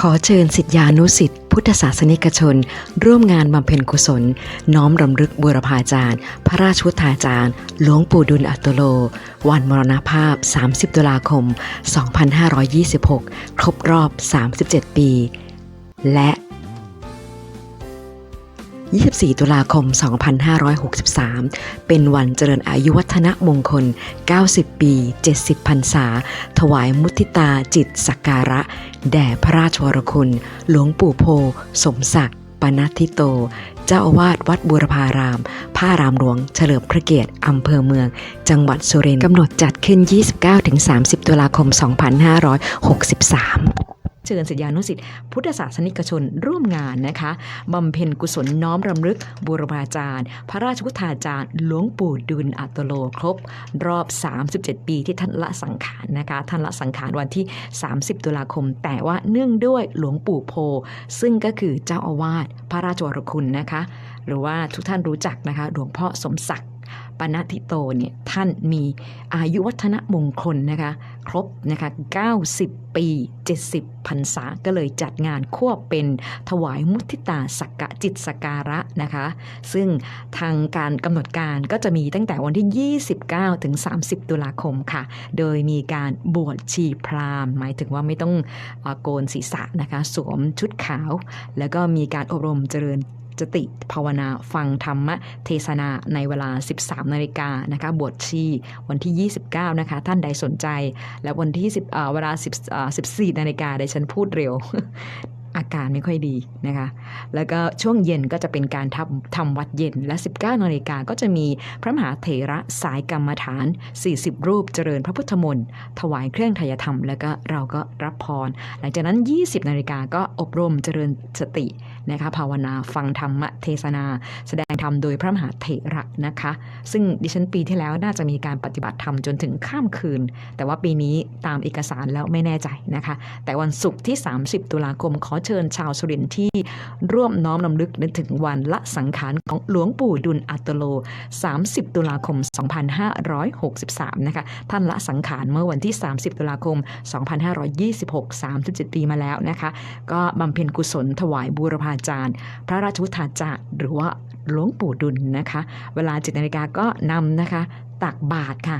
ขอเชิญสิทธิานุสิทธิพุทธศาสนิกชน ร่วมงานบำเพ็ญกุศล น้อมรำลึกบูรพาจารย์ พระราชวุฒาจารย์ หลวงปู่ดุลอัตโล วันมรณภาพ 30 ตุลาคม 2526 ครบรอบ 37 ปี และ 24 ตุลาคม 2563 เป็นวันเจริญอายุวัฒนมงคล 90 ปี 70พรรษา ถวายมุทิตาจิตสักการะ แด่พระราชวรคุณ หลวงปู่โพ สมศักดิ์ปนัตทิโต เจ้าอาวาสวัดบูรพาราม พระอารามหลวง เฉลิมพระเกียรติ อำเภอเมือง จังหวัดสุรินทร์กำหนดจัดขึ้น 29-30 ตุลาคม 2563 เชิญศิษยานุสิทธิ์พุทธศาสนิกชนร่วมงานนะคะบำเพ็ญกุศลน้อมรำลึกบูรพาจารย์ พระราชวุฒาจารย์หลวงปู่ดุลอัตโลครบ รอบ 37 ปีที่ท่านละสังขารนะคะท่านละสังขารวันที่ 30 ตุลาคม แต่ว่าเนื่องด้วยหลวงปู่โพ ซึ่งก็คือเจ้าอาวาสพระราชวรคุณนะคะ หรือว่าทุกท่านรู้จักนะคะหลวงพ่อสมศักดิ์ ปณทิโตเนี่ยท่านมีอายุวัฒนมงคลนะคะครบนะคะ90 ปี 70พรรษาก็เลยจัดงานควบเป็นถวายมุทิตาสักกะจิตสการะนะคะ ซึ่งทางการกำหนดการก็จะมีตั้งแต่วันที่ 29 ถึง 30 ตุลาคมค่ะ โดยมีการบวชชีพรามหมายถึงว่าไม่ต้องอโกนศีรษะนะคะ สวมชุดขาว แล้วก็มีการอบรมเจริญ จติภาวนาฟังธรรมเทศนาในเวลา 13นาฬิกานะคะบวชชีวันที่ 29 นะคะ ท่านใดสนใจ และวันที่10เวลา10 14นาฬิกาดิฉันพูดเร็ว อาการไม่ค่อยดีนะคะ แล้วก็ช่วงเย็นก็จะเป็นการทำทำวัดเย็น และ 19นาฬิกาก็จะมีพระมหาเถระสายกรรมฐาน 40 รูปเจริญพระพุทธมนต์ถวายเครื่องไทยธรรม แล้วก็เราก็รับพร หลังจากนั้น 20นาฬิกาก็อบรมเจริญสตินะคะภาวนาฟังธรรมเทศนา แสดงธรรมโดยพระมหาเถระนะคะ ซึ่งดิฉันปีที่แล้วน่าจะมีการปฏิบัติธรรมจนถึงข้ามคืน แต่ว่าปีนี้ตามเอกสารแล้วไม่แน่ใจนะคะ แต่วันศุกร์ที่ 30 ตุลาคมขอเชิญชาวสุรินทร์ที่ร่วมน้อมรำลึกนึกถึงวันละสังขารของหลวงปู่ดุลอัตโล 30 ตุลาคม 2563 นะคะ ท่านละสังขารเมื่อวันที่ 30 ตุลาคม 2526 37 ปีมาแล้วนะคะ ก็บำเพ็ญกุศลถวายบูรพาจารย์ พระราชวุฒาจารย์ หรือว่าหลวงปู่ดุลนะคะ เวลา7นาฬิกาก็นำนะคะ ตักบาตรค่ะ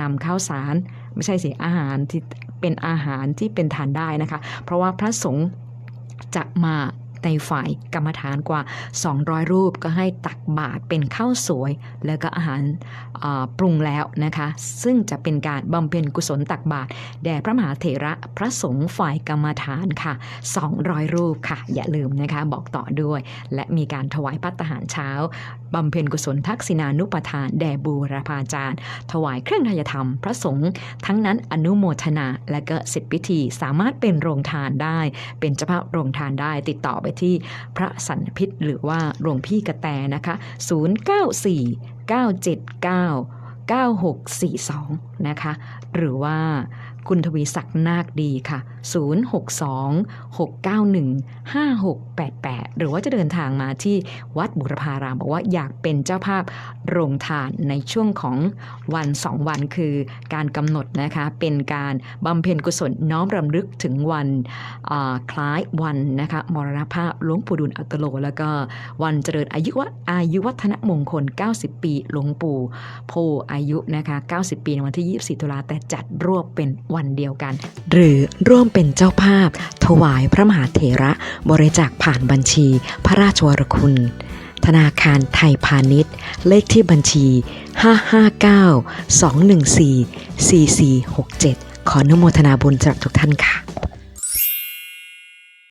นำข้าวสาร ไม่ใช่สิอาหารที่เป็นอาหารที่เป็นทานได้นะคะ เพราะว่าพระสงฆ์ จะมา ในฝ่ายกรรมฐานกว่า 200 รูปก็ให้ตักบาตรเป็นข้าวสวย แล้วก็อาหารปรุงแล้วนะคะ ซึ่งจะเป็นการบำเพ็ญกุศลตักบาตรแด่พระมหาเถระพระสงฆ์ฝ่ายกรรมฐานค่ะ 200 รูปค่ะ อย่าลืมนะคะบอกต่อด้วย และมีการถวายพัตตาหารเช้าบำเพ็ญกุศลทักษิณานุปทานแด่บูรพาจารย์ ถวายเครื่องทายธรรม พระสงฆ์ทั้งนั้นอนุโมทนาและก็เสร็จพิธีสามารถเป็นโรงทานได้ เป็นเจ้าภาพโรงทานได้ติดต่อไปที่พระสันพิษหรือว่าหลวงพี่กระแตนะคะ 094 979 9642 นะคะ หรือว่า คุณทวีศักดิ์นาคดีค่ะ 062 691 5688 หรือว่าจะเดินทางมาที่วัดบุรพารามบอกว่าอยากเป็นเจ้าภาพโรงทานในช่วงของวันสองวันคือการกำหนดนะคะเป็นการบำเพ็ญกุศลน้อมรำลึกถึงวันคล้ายวันนะคะมรณภาพหลวงปู่ดุลอัตโล แล้วก็วันเจริญอายุวะอายุวัฒนมงคล 90 ปีหลวงปู่โพอายุนะคะ90 ปีในวันที่ 24 ตุลาแต่จัดรวบเป็นวันเดียวกัน หรือร่วมเป็นเจ้าภาพ ถวายพระมหาเถระบริจาคผ่านบัญชี พระราชวรคุณ ธนาคารไทยพาณิชย์ เลขที่บัญชี 559 214 4467 ขออนุโมทนาบุญจากทุกท่านค่ะ